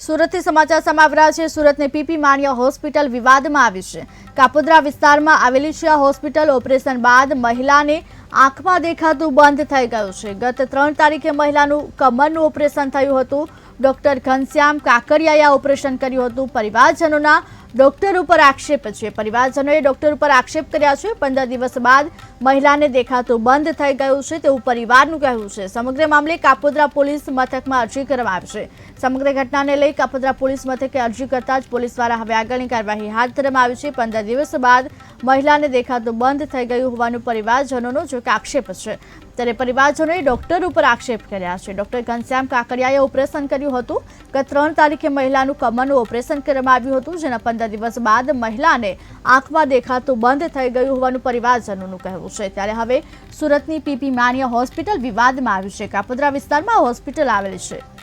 સુરતથી સમાચાર સામે છે. સુરતની પીપી માણિયા હોસ્પિટલ વિવાદમાં આવી છે. કાપોદ્રા વિસ્તારમાં આવેલી છે આ હોસ્પિટલ. ઓપરેશન બાદ મહિલાને આંખમાં દેખાતું બંધ થઈ ગયું છે. ગત ત્રણ તારીખે મહિલાનું કમરનું ઓપરેશન થયું હતું. ડોક્ટર ઘનશ્યામ કાકરિયાએ ઓપરેશન કર્યું હતું. પરિવારજનોના ડોક્ટર ઉપર આક્ષેપ છે. પરિવારજનોએ ડોક્ટર ઉપર આક્ષેપ કર્યા છે. પંદર દિવસ બાદ મહિલાને દેખાતું બંધ થઈ ગયું છે તેવું પરિવારનું કહેવું છે. સમગ્ર મામલે કાપોદ્રા પોલીસ મથકમાં અરજી કરવામાં આવશે સમગ્ર ઘટનાને લઈ કાપોદ્રા પોલીસ મથકે અરજી કરતા જ પોલીસ દ્વારા હવે આગળની કાર્યવાહી હાથ ધરવામાં આવી છે. પંદર દિવસ બાદ મહિલાને દેખાતું બંધ થઈ ગયું હોવાનું પરિવારજનોનો જો કે આક્ષેપ છે. ત્યારે પરિવારજનોએ ડોક્ટર ઉપર આક્ષેપ કર્યા છે. ડોક્ટર ઘનશ્યામ કાકડિયાએ ઓપરેશન કર્યું હતું. ગત ત્રણ તારીખે મહિલાનું કમરનું ઓપરેશન કરવામાં આવ્યું હતું, જેના પંદર દિવસ બાદ મહિલાને આંખમાં દેખાતું બંધ થઈ ગયું હોવાનું પરિવારજનોનું કહેવું છે. ત્યારે હવે સુરતની પીપી માણિયા હોસ્પિટલ વિવાદમાં આવ્યું છે. કાપોદ્રા વિસ્તારમાં હોસ્પિટલ આવેલી છે.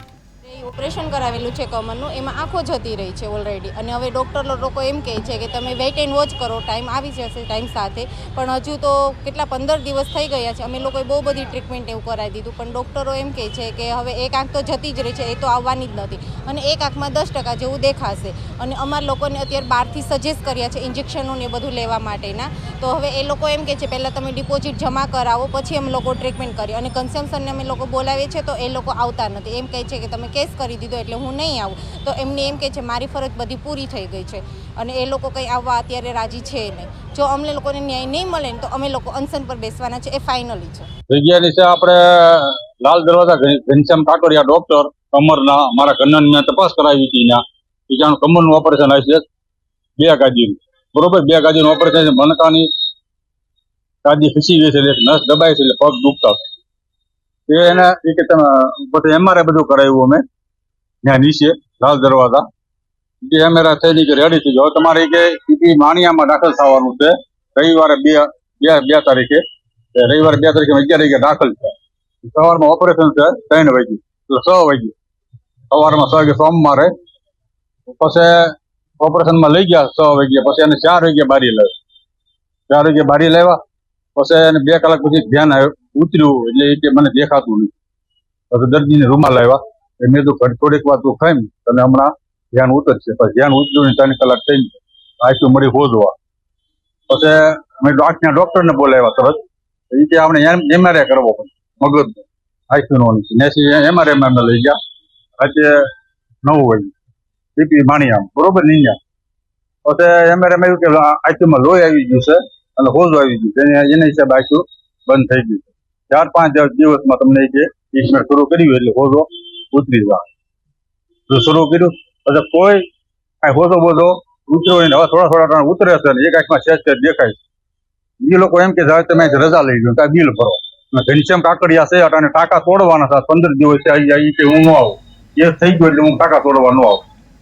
ઓપરેશન કરાવેલું છે કમરનું, એમાં આંખો જતી રહી છે ઓલરેડી અને હવે ડૉક્ટર લોકો એમ કહે છે કે તમે વેઇટ એન્ડ વોચ કરો ટાઈમ આવી જશે ટાઈમ સાથે. પણ હજુ તો કેટલા પંદર દિવસ થઈ ગયા છે, અમે લોકોએ બહુ બધી ટ્રીટમેન્ટ એવું કરાવી દીધું. પણ ડૉક્ટરો એમ કહે છે કે હવે એક આંખ તો જતી જ રહી છે, એ તો આવવાની જ નથી. અને એક આંખમાં દસ ટકા જેવું દેખાશે. અને અમારા લોકોને અત્યારે બહારથી સજેસ્ટ કર્યા છે ઇન્જેક્શનો ને એ બધું લેવા માટેના. તો હવે એ લોકો એમ કહે છે, પહેલાં તમે ડિપોઝિટ જમા કરાવો, પછી અમે લોકો ટ્રીટમેન્ટ કરીએ. અને કન્સમ્પશનને અમે લોકો બોલાવીએ છીએ, તો એ લોકો આવતા નથી. એમ કહે છે કે તમે કેસ કરી દીધો એટલે હું નહીં આવું. તો એમને એમ કહે છે, મારી ફરજ બધી પૂરી થઈ ગઈ છે. અને એ લોકો કંઈ આવવા અત્યારે રાજી છે નહીં. જો અમને લોકોને ન્યાય નહીં મળે તો અમે લોકો અનશન પર બેસવાના છે. એ ફાઇનલી છે. છે આપણે લાલ દરવાજા ઘન- ઘનશ્યામ ઠાકોરિયા ડોક્ટર કમરના, મારા કન્નન તપાસ કરાવી હતી ત્યાં કમરનું ઓપરેશન હશે બે ગાજીનું બરોબર? બે ગાજીનું ઓપરેશન છે. મણકાની ગાદી ખસી ગઈ છે એટલે નસ દબાય છે એટલે પગ દુખતા છે એને, એ કે તમે, પછી એમઆરઆઈ બધું કરાવ્યું અમે. ત્યાં નીચે લાલ દરવાજા. એ એમઆરઆઈ થઈ કે રેડી થઈ હવે તમારે કે ઈ માણિયામાં દાખલ થવાનું છે, રવિવારે બે બે બે તારીખે. રવિવારે બે તારીખે અગિયાર વાગે દાખલ છે. સવારમાં ઓપરેશન છે, ત્રણ વાગે. એટલે છ વાગે. સવારમાં છ વાગે સોમવારે. પછી ઓપરેશનમાં લઈ ગયા છ વાગે. પછી એને ચાર વાગે બારી લાવ્યો. ચાર વાગે બારી લાવ્યા. પછી એને બે કલાક પછી ધ્યાન આવ્યું ઉતર્યું. એટલે એ મને દેખાતું નહીં પછી દર્દીને રૂમાલ લાવ્યા. એ મેં તો થોડીક વાર તું ખાઈ તને હમણાં ધ્યાન ઉતરશે પછી ધ્યાન ઉતર્યું ને ત્રણ કલાક થઈ આઈસ્યુ મળી હોદવા પછી અમે ત્યાં ડોક્ટરને બોલાવ્યા તરત. એ કે આપણે એમઆરઆઈ કરવો પડે. મગજ. આઈસ્યુ નો નેસી એમઆરઆઈ અમે લઈ ગયા. આજે નવ વાગ્યું બીપી માણિયામ. બરોબર નહીં પછી એમઆરઆઈ એવું કે આઈસીયુમાં લોહી આવી ગયું છે. અને હોજ આવી ગયું છે. એને હિસાબે આઈસ્યુ બંધ થઈ ગયું છે. ચાર પાંચ દિવસમાં તમને કે, ટ્રીટમેન્ટ શરૂ કર્યું એટલે હોજો. ઉતરી જવા. જો શરૂ કર્યું. એટલે કોઈ કાંઈ હોતો બોજો ઉતર્યો નહીં. હવે થોડા થોડા ટાણા ઉતરે છે ને એક આંખમાં સેજ સેજ દેખાય એ લોકો એમ કે હવે તમે રજા લઈ લો કાંઈ બિલ ભરો. ઘનશ્યામ કાકડિયા છે અને ટાંકા તોડવાના હતા પંદર દિવસ કે હું ન આવું. એ થઈ ગયું એટલે હું ટાંકા તોડવા ન આવું.